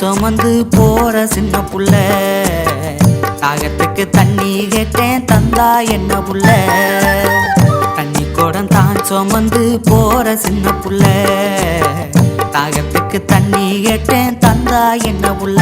சுமந்து போற சின்ன புள்ள. தாகத்துக்கு தண்ணி கேட்டேன் தந்தா என்ன புள்ள தண்ணி கூட தான் சுமந்து போற சின்ன புள்ள. தாகத்துக்கு தண்ணி கேட்டேன் தந்தா என்ன புள்ள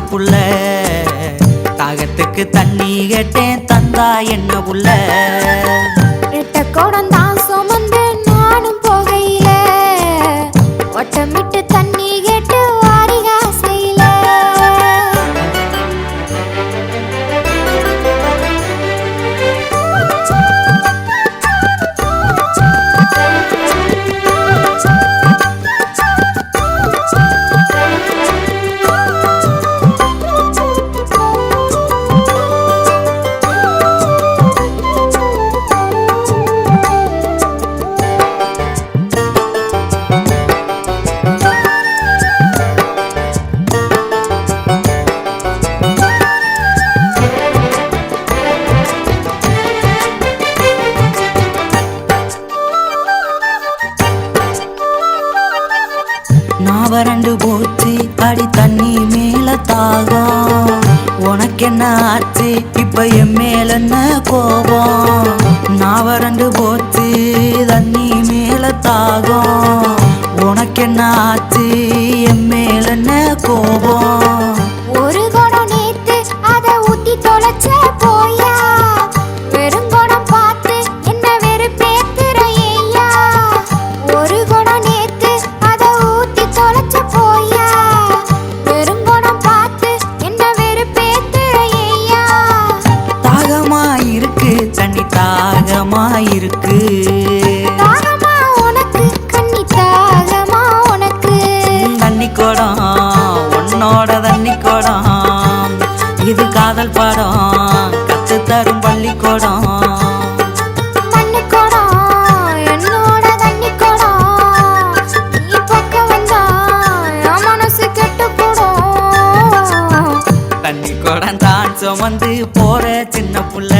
புள்ள. தாகத்துக்கு தட்டி வறண்டு போச்சு. அடி தண்ணி மேல தாகம். உனக்கென்ன ஆச்சு? இப்ப என் மேல என்ன கோபம்? நான் வறண்டு போச்சு. தண்ணி மேல தாகம். உனக்கென்ன ஆச்சு? என் மேல என்ன கோபம்? படம். இது காதல் படம். கத்து தரும் பள்ளிக்கூடம். சுமந்து போற சின்ன புள்ள.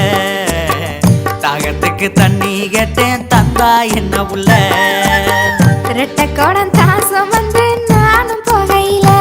தாகத்துக்கு தண்ணி கேட்டேன் தந்தா என்ன புள்ள ரெட்ட கோடம் தான் சுமந்து நானும் போகையில.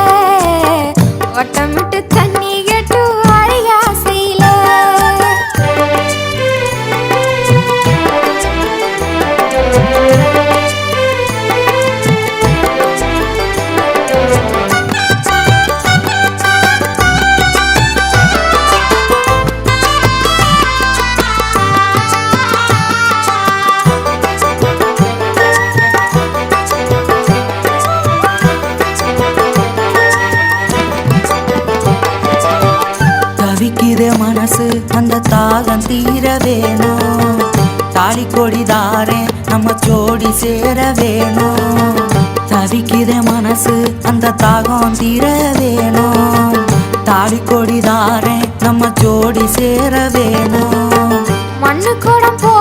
தீர வேணும் தாலி கொடிதாரே நம்ம ஜோடி சேர வேணும் தவிக்கிற மனசு அந்த தாகம் தீர வேணும் தாலி கொடிதாரே நம்ம ஜோடி சேர வேணும் மண்ணு கூட போ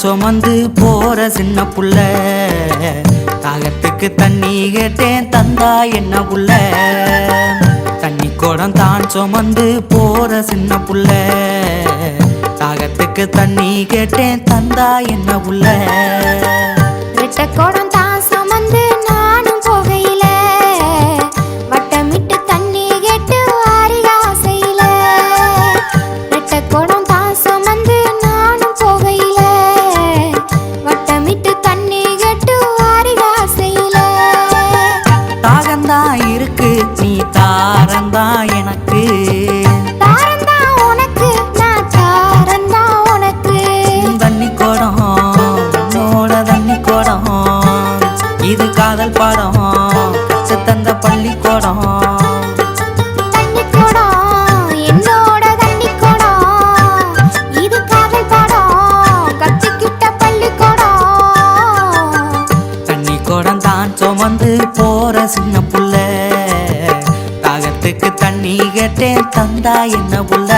சுமந்து போற சின்ன புள்ள. தாகத்துக்கு தண்ணி கேட்டேன் தந்தா என்ன புள்ள தண்ணி குடம் தான் சுமந்து போற சின்ன புள்ள. தாகத்துக்கு தண்ணி கேட்டேன் தந்தா என்ன புள்ள ரெட்ட குடம் தான் சுமந்து வந்தா என்ன உள்ள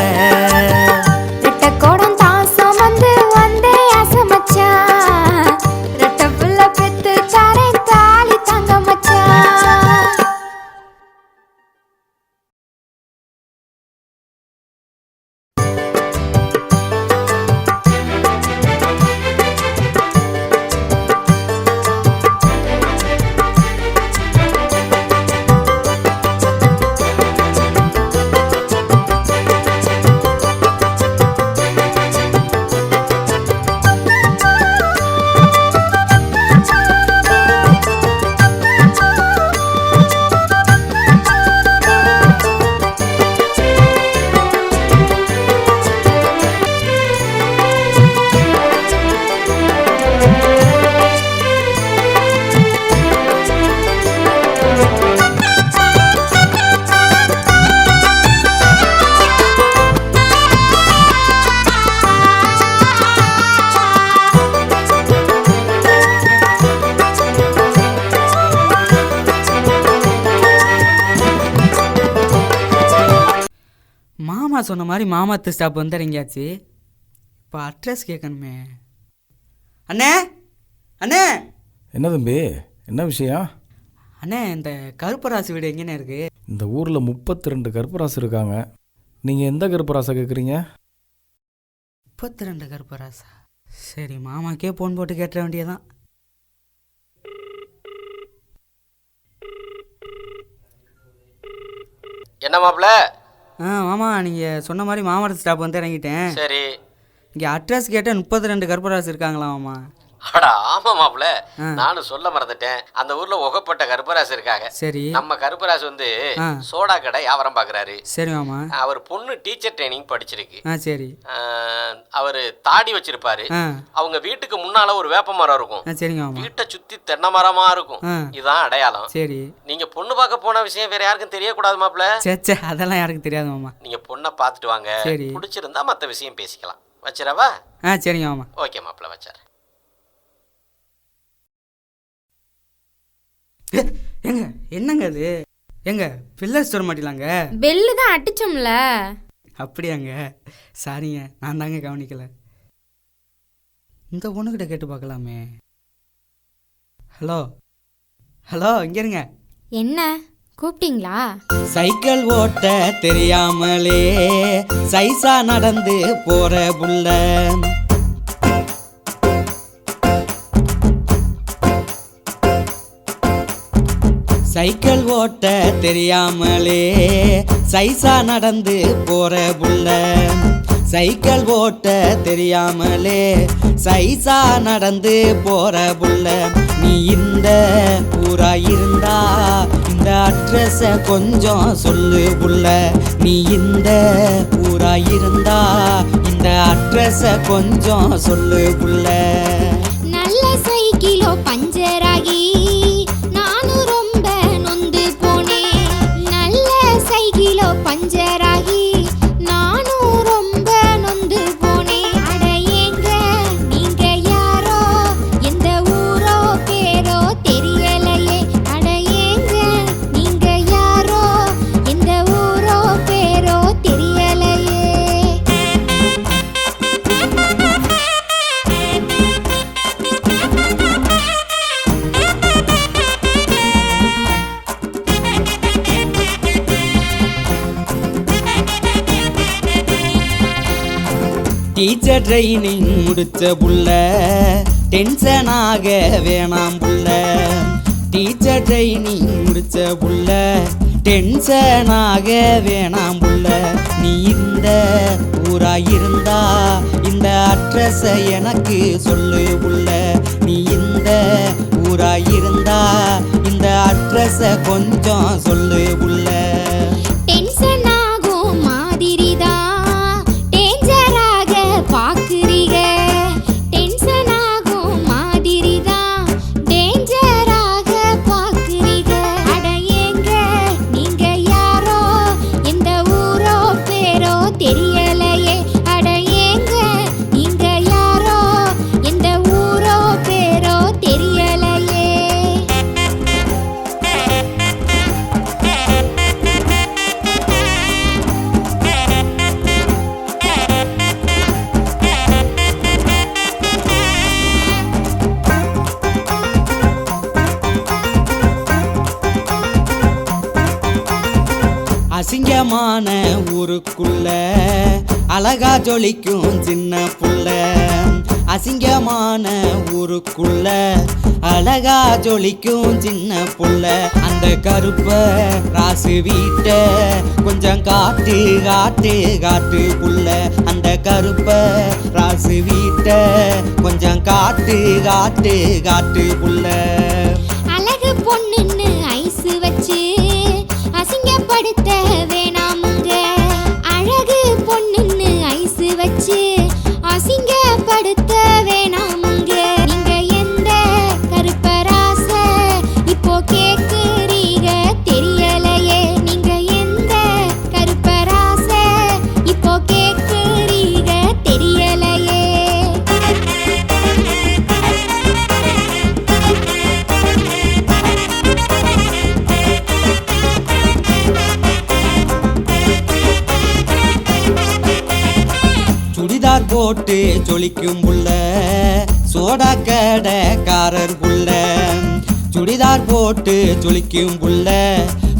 மாதிரி மாமாத்து ஸ்டாப் வந்து இறங்கியாச்சு. இப்போ அட்ரஸ் கேட்கணுமே அண்ணே அண்ணே. என்ன தம்பி என்ன விஷயம்? அண்ணே இந்த கருப்பராசு வீடு எங்கேண்ணே இருக்கு? இந்த ஊரில் முப்பத்தி ரெண்டு கருப்பராசு இருக்காங்க. நீங்கள் எந்த கருப்பராசை கேட்குறீங்க முப்பத்தி ரெண்டு கருப்பராசா? சரி மாமாக்கே ஃபோன் போட்டு கேட்ட வேண்டியதான் என்ன மாப்ள ஆ மாமா நீங்கள் சொன்ன மாதிரி மாமரத்து ஸ்டாப் வந்து இறங்கிட்டேன். சரி. இங்கே அட்ரஸ் கேட்டால் முப்பத்தி ரெண்டு கருப்பராசு இருக்காங்களா மாமா அடா ஆமா மாப்ள. நானும் சொல்ல மறந்துட்டேன். அந்த ஊர்ல உகப்பட்ட கருப்பராசு இருக்காங்க. சரி. நம்ம கருப்பராசு வந்து. சோடா கடை வியாபாரம் பாக்குறாரு. சரி மாமா. அவர் பொண்ணு டீச்சர் ட்ரைனிங் படிச்சிருக்கு. சரி. அவர் தாடி வச்சிருப்பாரு. அவங்க வீட்டுக்கு முன்னால ஒரு வேப்ப மரம் இருக்கும். சரிங்க மாமா. வீட்டை சுத்தி தென்னை மரமா இருக்கும். இதுதான் அடையாளம். சரி. நீங்க பொண்ணு பார்க்க போன விஷயம் வேற யாருக்கும் தெரியக்கூடாது மாப்ள சே சே அதெல்லாம் யாருக்கும் தெரியாது மாமா. நீங்க பொண்ணை பார்த்துட்டு வாங்க. சரி. பிடிச்சிருந்தா மத்த விஷயம் பேசிக்கலாம். வச்சிரவா ஆ சரிங்க மாமா. ஓகே மாப்ள வச்சார். ஏங்க என்னங்க அது? ஏங்க பில்லர் ஸ்டோர் மாட்டிலாங்க பெல்லு தான் அடிச்சோம்ல. அப்படியாங்க. சாரிங்க நான் தாங்க கவனிக்கல. இந்த பொண்ணுக்கிட்ட கேட்டு பார்க்கலாமே. ஹலோ? ஹலோ இங்க இருங்க. என்ன? கூப்பிட்டீங்களா? சைக்கிள் ஓட்ட தெரியாமலே சைசா நடந்து போற புள்ள. சைக்கிள் ஓட்ட தெரியாமலே சைசா நடந்து போற புள்ள. சைக்கிள் ஓட்ட தெரியாமலே சைசா நடந்து போற புள்ள. நீ இந்த ஊரா இருந்தா இந்த அட்ரஸ கொஞ்சம் சொல்லு புள்ள. நீ இந்த ஊரா இருந்தா இந்த அட்ரஸ கொஞ்சம் சொல்லு புள்ள. டீச்சர் ட்ரைனிங் முடிச்ச புள்ள டென்ஷனாக வேணாம் புள்ள. டீச்சர் ட்ரைனிங் முடிச்ச புள்ள டென்ஷனாக வேணாம் புள்ள. நீ இந்த ஊரா இருந்தா இந்த அட்ரஸ எனக்கு சொல்லு புள்ள. நீ இந்த ஊரா இருந்தா இந்த அட்ரஸ கொஞ்சம் சொல்லு புள்ள. ஊருக்குள்ள அழகா ஜொலிக்கும் சின்ன புள்ள. அசிங்கமான ஊருக்குள்ள அழகா ஜொலிக்கும் சின்ன புள்ள. அந்த கருப்ப ராசு வீட்ட கொஞ்சம் காட்டு காட்டு காட்டு புள்ள. அந்த கருப்ப ராசு வீட்ட கொஞ்சம் காட்டு காட்டு காட்டு புள்ள. அழகு பொண்ணுன்னு ஐசு வச்சு அசிங்கப்படுத்த வேணாம். போட்டு ஜொலிக்கும் புள்ள. சோடா கடைக்காரர் புள்ள. சுடிதார் போட்டு ஜொலிக்கும் புள்ள.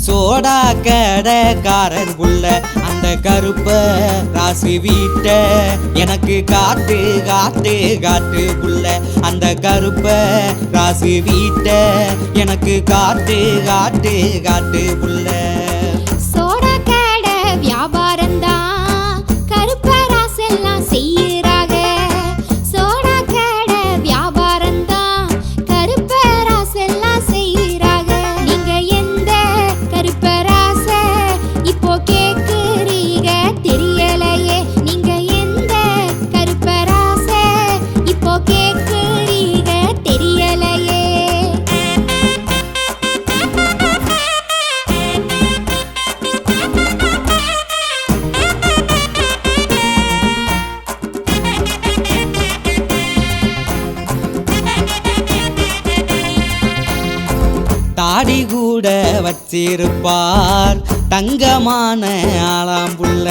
சோடா கடைக்காரர் புள்ள. அந்த கருப்ப ராசி வீட்ட எனக்கு காட்டு காட்டு காட்டு புள்ள. அந்த கருப்ப ராசி வீட்ட எனக்கு காட்டு காட்டு காட்டு புள்ள. வச்சிருப்பார் தங்கமான ஆளாம்புள்ள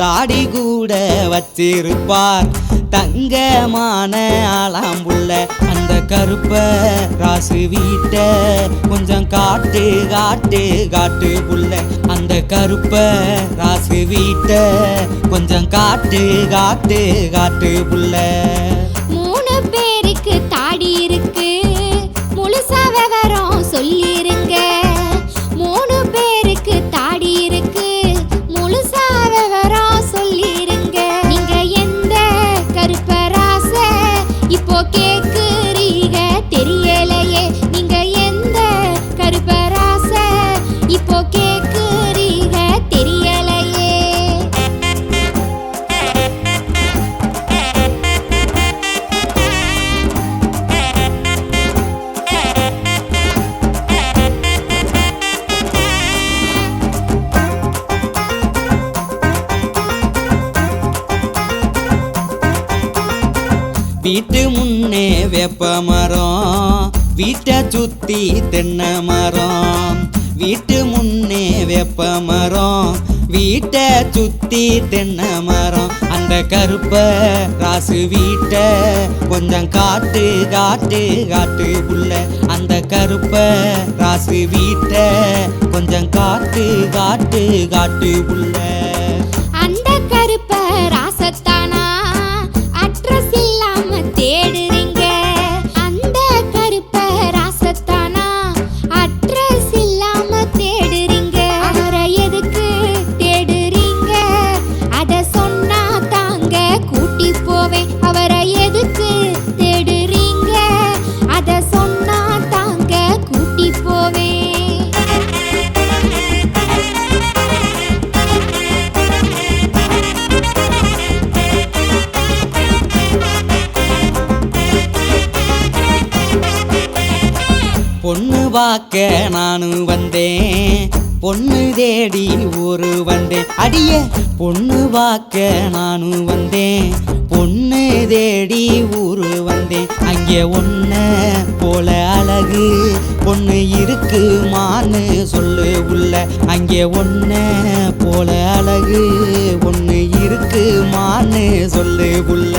தாடி கூட வச்சிருப்பார். தங்கமான ஆளாம்புள்ள அந்த கருப்ப ராசு வீட்ட கொஞ்சம் காட்டு காட்டு காட்டு புள்ள. அந்த கருப்ப ராசு வீட்ட கொஞ்சம் காட்டு காட்டு காட்டு புள்ள. மூணு பேருக்கு தாடி இருக்கு. முழுசா விவரம் வீட்டை சுத்தி தென்னை மரம். வீட்டு முன்னே வெப்ப மரம். வீட்டை சுத்தி தென்னை மரம். அந்த கருப்ப ராசு வீட்டை கொஞ்சம் காட்டு காட்டு காட்டு புள்ள அந்த கருப்ப ராசு வீட்டை கொஞ்சம் காட்டு காட்டு காட்டு புள்ள பார்க்க நானும் வந்தேன். பொண்ணு தேடி ஊரு வந்தேன். அடிய பொண்ணு பார்க்க நானும் வந்தேன். பொண்ணு தேடி ஊரு வந்தேன். அங்கே ஒன்று போல அழகு பொண்ணு இருக்குமான்னு சொல்லு உள்ள. அங்கே ஒன்று போல அழகு ஒன்று இருக்குமான்னு சொல்லு உள்ள.